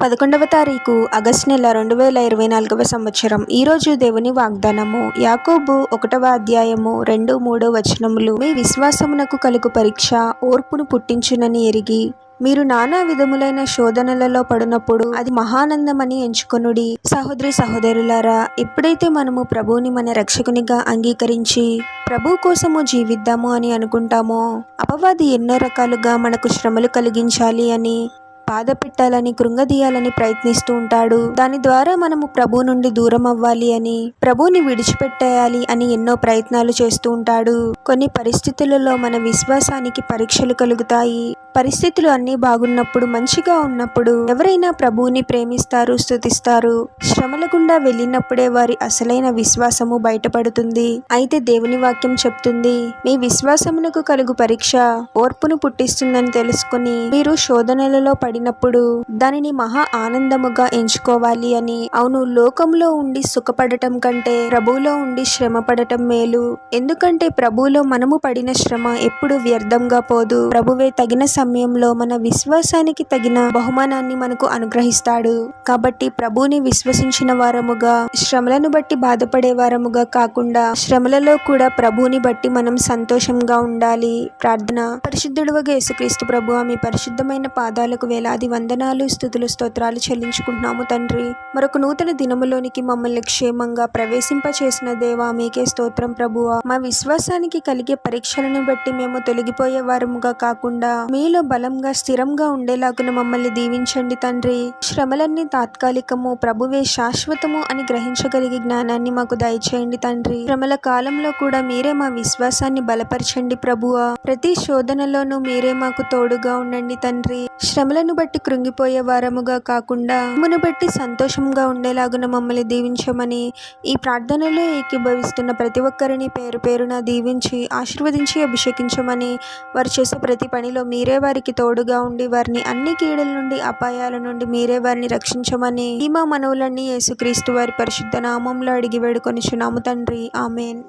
పదకొండవ తారీఖు ఆగస్ట్ నెల రెండు వేల ఇరవై నాలుగవ సంవత్సరం. ఈరోజు దేవుని వాగ్దానము. యాకోబు ఒకటవ అధ్యాయము రెండు మూడో వచనములు. మీ విశ్వాసమునకు కలుగు పరీక్ష ఓర్పును పుట్టించునని ఎరిగి మీరు నానా విధములైన శోధనలలో పడినప్పుడు అది మహానందమని ఎంచుకొనుడి. సహోదరి సహోదరులారా ఎప్పుడైతే మనము ప్రభువుని మన రక్షకునిగా అంగీకరించి ప్రభు కోసము జీవిద్దాము అని అనుకుంటామో అపవాది ఎన్నో రకాలుగా మనకు శ్రమలు కలిగించాలి అని బాధపెట్టాలని కృంగదీయాలని ప్రయత్నిస్తూ ఉంటాడు. దాని ద్వారా మనము ప్రభు నుండి దూరం అవ్వాలి అని ప్రభుని విడిచిపెట్టేయాలి అని ఎన్నో ప్రయత్నాలు చేస్తూ ఉంటాడు. కొన్ని పరిస్థితులలో మన విశ్వాసానికి పరీక్షలు కలుగుతాయి. పరిస్థితులు అన్నీ బాగున్నప్పుడు మంచిగా ఉన్నప్పుడు ఎవరైనా ప్రభువుని ప్రేమిస్తారు స్థుతిస్తారు శ్రమల గుండా వెళ్ళినప్పుడే వారి అసలైన విశ్వాసము బయటపడుతుంది. అయితే దేవుని వాక్యం చెప్తుంది మీ విశ్వాసమునకు కలుగు పరీక్ష ఓర్పును పుట్టిస్తుందని తెలుసుకుని మీరు శోధనలలో పడినప్పుడు దానిని మహా ఆనందముగా ఎంచుకోవాలి అని. అవును లోకంలో ఉండి సుఖపడటం కంటే ప్రభువులో ఉండి శ్రమ పడటం మేలు. ఎందుకంటే ప్రభువులో మనము పడిన శ్రమ ఎప్పుడు వ్యర్థంగా పోదు. ప్రభువే తగిన సమయంలో మన విశ్వాసానికి తగిన బహుమానాన్ని మనకు అనుగ్రహిస్తాడు. కాబట్టి ప్రభుని విశ్వసించిన వారముగా శ్రమలను బట్టి బాధపడే వారముగా కాకుండా శ్రమలలో కూడా ప్రభువుని బట్టి మనం సంతోషంగా ఉండాలి. ప్రార్థన. పరిశుద్ధుడుగా యేసుక్రీస్తు ప్రభు మీ పరిశుద్ధమైన పాదాలకు వేలాది వందనాలు స్థుతులు స్తోత్రాలు చెల్లించుకుంటున్నాము తండ్రి. మరొక నూతన దినములోనికి మమ్మల్ని క్షేమంగా ప్రవేశింపచేసిన దేవా మీకే స్తోత్రం ప్రభువా. మా విశ్వాసానికి కలిగే పరీక్షలను బట్టి మేము తొలగిపోయే వారముగా కాకుండా మీలో బలంగా స్థిరంగా ఉండేలాగున మమ్మల్ని దీవించండి తండ్రి. శ్రమలన్నీ తాత్కాలికము ప్రభువే శాశ్వతము అని గ్రహించగలిగే జ్ఞానాన్ని మాకు దయచేయండి తండ్రి. శ్రమల కాలంలో కూడా మీరే మా విశ్వాసాన్ని బలపరచండి ప్రభువా. ప్రతి శోధనలోనూ మీరే మాకు తోడుగా ఉండండి తండ్రి. శ్రమలను బట్టి కృంగిపోయే వారముగా కాకుండా మును బట్టి సంతోషంగా ఉండేలాగున మమ్మల్ని దీవించమని ఈ ప్రార్థనలో ఏకీభవిస్తున్న ప్రతి ఒక్కరిని పేరు పేరున దీవించి ఆశీర్వదించి అభిషేకించమని వారు చేసే ప్రతి పనిలో మీరే వారికి తోడుగా ఉండి వారిని అన్ని కీడల నుండి అపాయాల నుండి మీరే వారిని రక్షించమని ఈ మా మనవులన్నీ యేసుక్రీస్తు వారి పరిశుద్ధ నామంలో అడిగి వేడుకొనిచున్నాము తండ్రి. ఆమెన్.